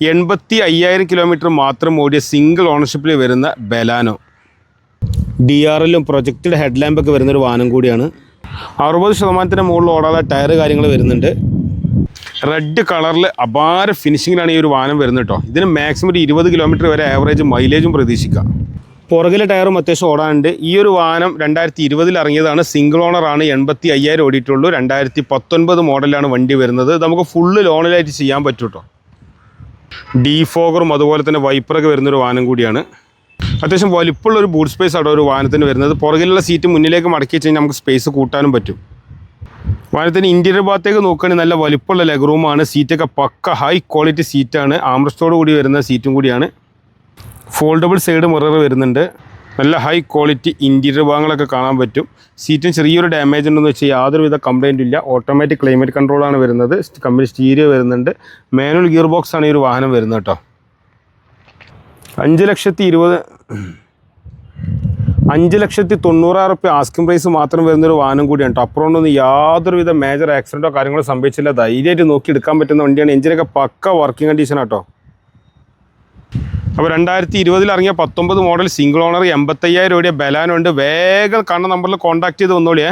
എൺപത്തി അയ്യായിരം കിലോമീറ്റർ മാത്രം ഓടിയ സിംഗിൾ ഓണർഷിപ്പിൽ വരുന്ന ബെലാനോ. ഡി ആർ എല്ലും പ്രൊജക്റ്റഡ് ഹെഡ് ലാമ്പൊക്കെ വരുന്നൊരു വാഹനം കൂടിയാണ്. അറുപത് ശതമാനത്തിന് മുകളിൽ ഓടാതെ ടയർ കാര്യങ്ങൾ വരുന്നുണ്ട്. റെഡ് കളറിൽ അപാര ഫിനിഷിങ്ങിലാണ് ഈ ഒരു വാഹനം വരുന്നത് കേട്ടോ ഇതിന് മാക്സിമം ഒരു ഇരുപത് കിലോമീറ്റർ വരെ ആവറേജ് മൈലേജും പ്രതീക്ഷിക്കാം. പുറകിലെ ടയറും അത്യാവശ്യം ഓടാനുണ്ട്. ഈ ഒരു വാഹനം രണ്ടായിരത്തി ഇരുപതിൽ ഇറങ്ങിയതാണ്. സിംഗിൾ ഓണറാണ് എൺപത്തി അയ്യായിരം ഓടിയിട്ടുള്ളൂ. രണ്ടായിരത്തി പത്തൊൻപത് മോഡലാണ് വണ്ടി വരുന്നത്. നമുക്ക് ഫുള്ള് ലോണിലായിട്ട് ചെയ്യാൻ പറ്റും കേട്ടോ ഡീഫോഗറും അതുപോലെ തന്നെ വൈപ്പറൊക്കെ വരുന്നൊരു വാഹനം കൂടിയാണ്. അത്യാവശ്യം വലിപ്പമുള്ള ഒരു ബൂട്ട് സ്പേസ് ആണ് ഒരു വാഹനത്തിന് വരുന്നത്. പുറകിലുള്ള സീറ്റ് മുന്നിലേക്ക് മടക്കി വെച്ച് കഴിഞ്ഞാൽ നമുക്ക് സ്പേസ് കൂട്ടാനും പറ്റും. വാനത്തിന് ഇന്റീരിയർ ഭാഗത്തേക്ക് നോക്കുകയാണെങ്കിൽ നല്ല വലിപ്പമുള്ള ലെഗ് റൂമാണ് സീറ്റൊക്കെ പക്ക ഹൈ ക്വാളിറ്റി സീറ്റാണ് ആംബ്രസ്റ്റോട് കൂടി വരുന്ന സീറ്റും കൂടിയാണ്. ഫോൾഡബിൾ സൈഡ് മിറർ വരുന്നുണ്ട്. നല്ല ഹൈ ക്വാളിറ്റി ഇന്റീരിയർ ഭാഗങ്ങളൊക്കെ കാണാൻ പറ്റും. സീറ്റിന് ചെറിയൊരു ഡാമേജ് ഉണ്ടെന്ന് വെച്ചാൽ യാതൊരുവിധ കംപ്ലൈന്റും ഇല്ല. ഓട്ടോമാറ്റിക് ക്ലൈമറ്റ് കൺട്രോളാണ് വരുന്നത്. കമ്പനി സ്റ്റീരിയോ വരുന്നുണ്ട്. മാനുവൽ ഗിയർ ബോക്സ് ആണ് ഈ ഒരു വാഹനം വരുന്നത് കേട്ടോ. അഞ്ച് ലക്ഷത്തി ഇരുപത് അഞ്ച് ലക്ഷത്തി തൊണ്ണൂറായിരം റുപ്യ ആസ്കിംഗ് പ്രൈസ് മാത്രം വരുന്നൊരു വാഹനം കൂടിയാണ് കേട്ടോ. അപ്പുറമൊന്നും യാതൊരുവിധ മേജർ ആക്സിഡന്റോ കാര്യങ്ങളോ സംഭവിച്ചില്ല. ധൈര്യമായിട്ട് നോക്കി എടുക്കാൻ പറ്റുന്ന വണ്ടിയാണ്. എഞ്ചിനൊക്കെ പക്ക വർക്കിംഗ് കണ്ടീഷൻ ആട്ടോ അപ്പോൾ രണ്ടായിരത്തി ഇരുപതിൽ ഇറങ്ങിയ പത്തൊമ്പത് മോഡൽ സിംഗിൾ ഓണർ എൺപത്തയ്യായിരം രൂപയുടെ ബലാനുണ്ട് വേഗം കണ്ണ നമ്പറിൽ കോൺടാക്ട് ചെയ്ത് വന്നോളിയേ